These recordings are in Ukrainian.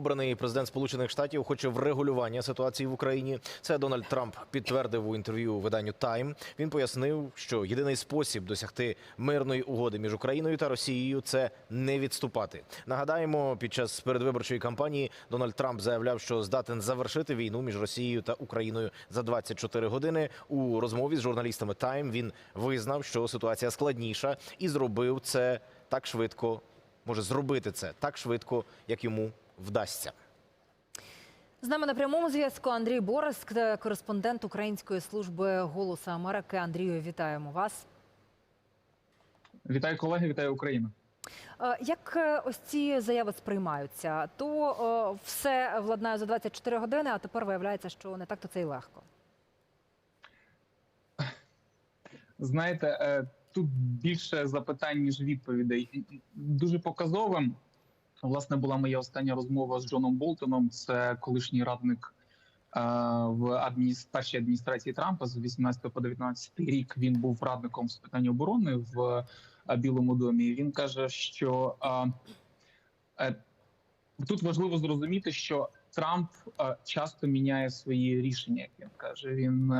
Новообраний президент Сполучених Штатів хоче врегулювання ситуації в Україні. Це Дональд Трамп підтвердив у інтерв'ю виданню Time. Він пояснив, що єдиний спосіб досягти мирної угоди між Україною та Росією це не відступати. Нагадаємо, під час передвиборчої кампанії Дональд Трамп заявляв, що здатен завершити війну між Росією та Україною за 24 години. У розмові з журналістами Time він визнав, що ситуація складніша, і зробив це так швидко. Може зробити це так швидко, як йому вдасться. З нами на прямому зв'язку Андрій Бориск, кореспондент Української служби голосу Америки. Андрію, вітаємо вас. Вітаю колеги, вітаю Україну. Е, Як е, ось ці заяви сприймаються, то е, все владнає за 24 години, а тепер виявляється, що не так то це й легко. Знаєте, тут більше запитань ніж відповідей. Дуже показовим. Власне, була моя остання розмова з Джоном Болтоном. Це колишній радник е, в адміністр... першій адміністрації Трампа з 18 по 19 рік. Він був радником з питань оборони в е, Білому домі. Він каже, що е, тут важливо зрозуміти, що Трамп часто міняє свої рішення. Як він каже, він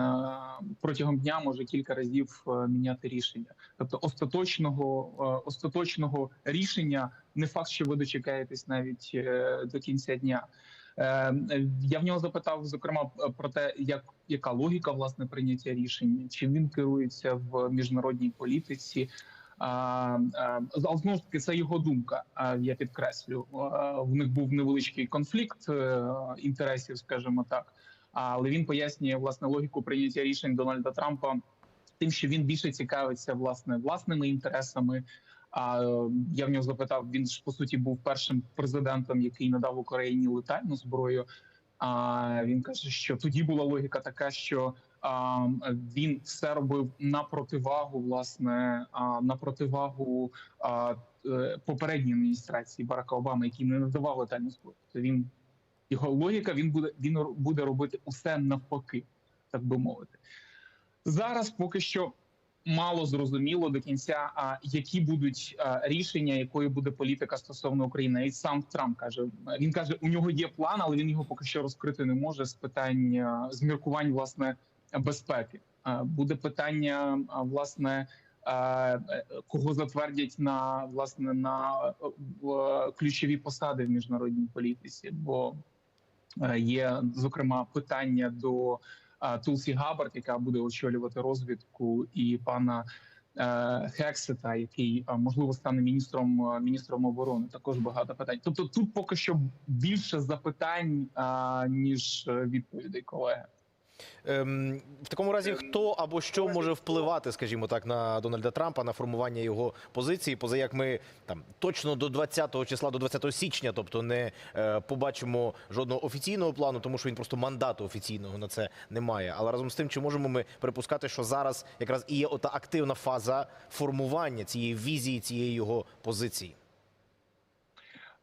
протягом дня може кілька разів е, міняти рішення. Тобто, остаточного е, остаточного рішення не факт, що ви дочекаєтесь навіть е, до кінця дня. Я в нього запитав зокрема про те, як яка логіка власне прийняття рішення, чим він керується в міжнародній політиці. А, а, знову ж таки, це його думка. А я підкреслю, в них був невеличкий конфлікт інтересів, скажімо так. Але він пояснює власне логіку прийняття рішень Дональда Трампа тим, що він більше цікавиться власне власними інтересами. А е, я в нього запитав. Він ж по суті був першим президентом, який надав Україні летальну зброю. А він каже, що тоді була логіка така, що а, він все робив на противагу, власне, а, на противагу а, е, попередньої адміністрації Барака Обами, який не надавав летальну зброю. Тобто він його логіка. Він буде він буде робити усе навпаки, так би мовити. Зараз поки що мало зрозуміло до кінця, а які будуть рішення, якою буде політика стосовно України. І сам Трамп каже: він каже, у нього є план, але він його поки що розкрити не може з питань з міркувань власне безпеки. Буде питання власне. Кого затвердять на власне на ключові посади в міжнародній політиці? Бо є зокрема питання до Тулсі Габард, яка буде очолювати розвідку, і пана е, Хексета, який можливо стане міністром е, міністром оборони. Також багато питань. Тобто, тут поки що більше запитань ніж е, відповідей, колеги. Ем, в такому разі, хто або що може впливати, скажімо так, на Дональда Трампа на формування його позиції, поза як ми там точно до 20 числа, до 20 січня, тобто не е, побачимо жодного офіційного плану, тому що він просто мандату офіційного на це не має. Але разом з тим, чи можемо ми припускати, що зараз якраз і є ота активна фаза формування цієї візії, цієї його позиції?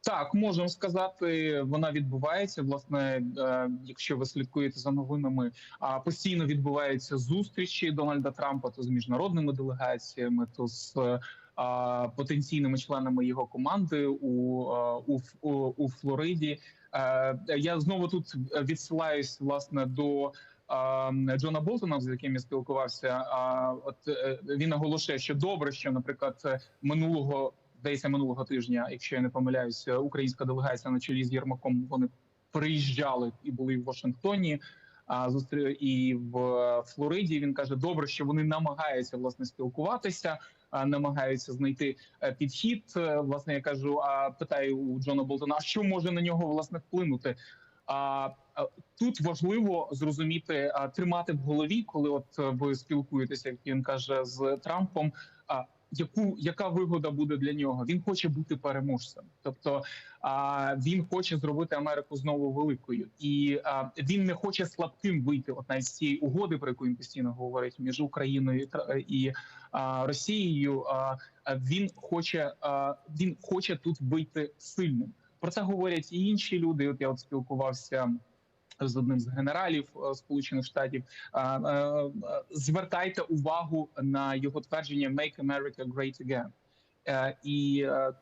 Так, можемо сказати, вона відбувається. Власне, е, якщо ви слідкуєте за новинами, постійно відбуваються зустрічі Дональда Трампа то з міжнародними делегаціями, то з е, потенційними членами його команди у, е, у, у, Флориді. Я знову тут відсилаюсь власне до. Джона Болтона, з яким я спілкувався, от він наголошує, що добре, що, наприклад, минулого здається, минулого тижня, якщо я не помиляюся, українська делегація на чолі з Єрмаком вони приїжджали і були в Вашингтоні. А зустрі і в Флориді він каже: добре, що вони намагаються власне спілкуватися, намагаються знайти е, підхід. Е, Власне, я кажу, а питаю у Джона Болтона, а що може на нього власне вплинути? А тут важливо зрозуміти, а, тримати в голові, коли от е, ви спілкуєтеся, як він каже, з Трампом. Яку яка вигода буде для нього? Він хоче бути переможцем, тобто а, він хоче зробити Америку знову великою, і а, він не хоче слабким вийти навіть з цієї угоди, про яку він постійно говорить між Україною і а, Росією. А він хоче а, він хоче тут вийти сильним. Про це говорять і інші люди. От я от спілкувався з одним з генералів е, Сполучених Штатів. А, Звертайте увагу на його твердження «Make America Great Again». е, і е,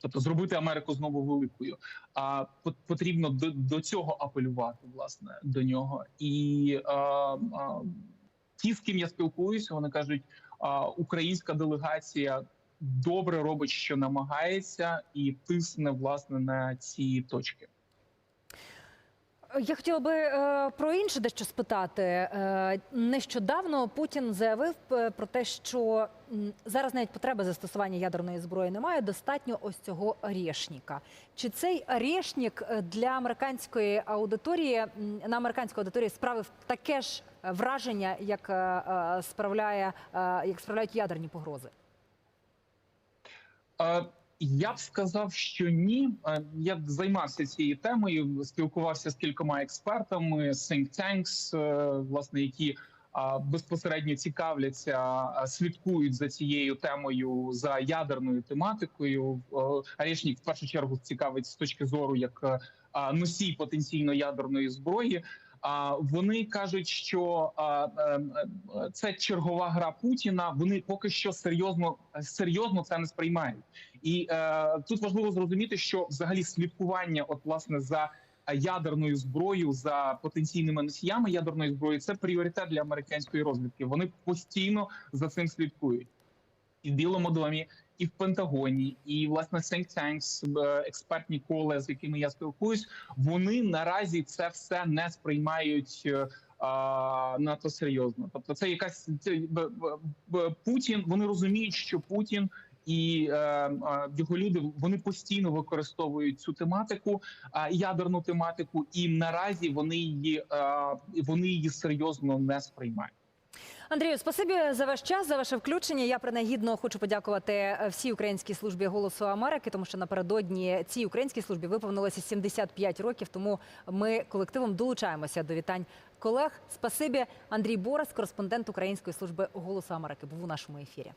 тобто зробити Америку знову великою. А по- потрібно до, до цього апелювати, власне, до нього. І е, е, ті, з ким я спілкуюся, вони кажуть, а, українська делегація добре робить, що намагається, і тисне власне на ці точки. Я хотіла би е, про інше дещо спитати. Е, нещодавно Путін заявив е, про те, що зараз навіть потреби застосування ядерної зброї немає. Достатньо ось цього решніка. Чи цей решнік е, для американської аудиторії на американську аудиторію справив таке ж враження, як справляє як справляють ядерні погрози? Е, Я б сказав, що ні. Е, Я займався цією темою, спілкувався з кількома експертами, think tanks, е, власне, які безпосередньо цікавляться, слідкують за цією темою за ядерною тематикою. Е, Арешнік в першу чергу цікавить з точки зору як е, носій потенційно ядерної зброї. А вони кажуть, що е, е, це чергова гра Путіна. Вони поки що серйозно серйозно це не сприймають. І е, тут важливо зрозуміти, що взагалі слідкування, от власне за ядерною зброєю, за потенційними носіями ядерної зброї, це пріоритет для американської розвідки. Вони постійно за цим слідкують і в Білому домі, і в Пентагоні, і власне think tanks, е, експертні кола, з якими я спілкуюсь, вони наразі це все не сприймають. е, а, надто серйозно, тобто це якась це, Путін. Вони розуміють, що Путін і е, е, його люди вони постійно використовують цю тематику, ядерну тематику, і наразі вони її е, вони її серйозно не сприймають. Андрію, спасибі за ваш час, за ваше включення. Я принагідно хочу подякувати всій українській службі голосу Америки, тому що напередодні цій українській службі виповнилося 75 років. Тому ми колективом долучаємося до вітань колег. Спасибі, Андрій Борис, кореспондент Української служби голосу Америки, був у нашому ефірі.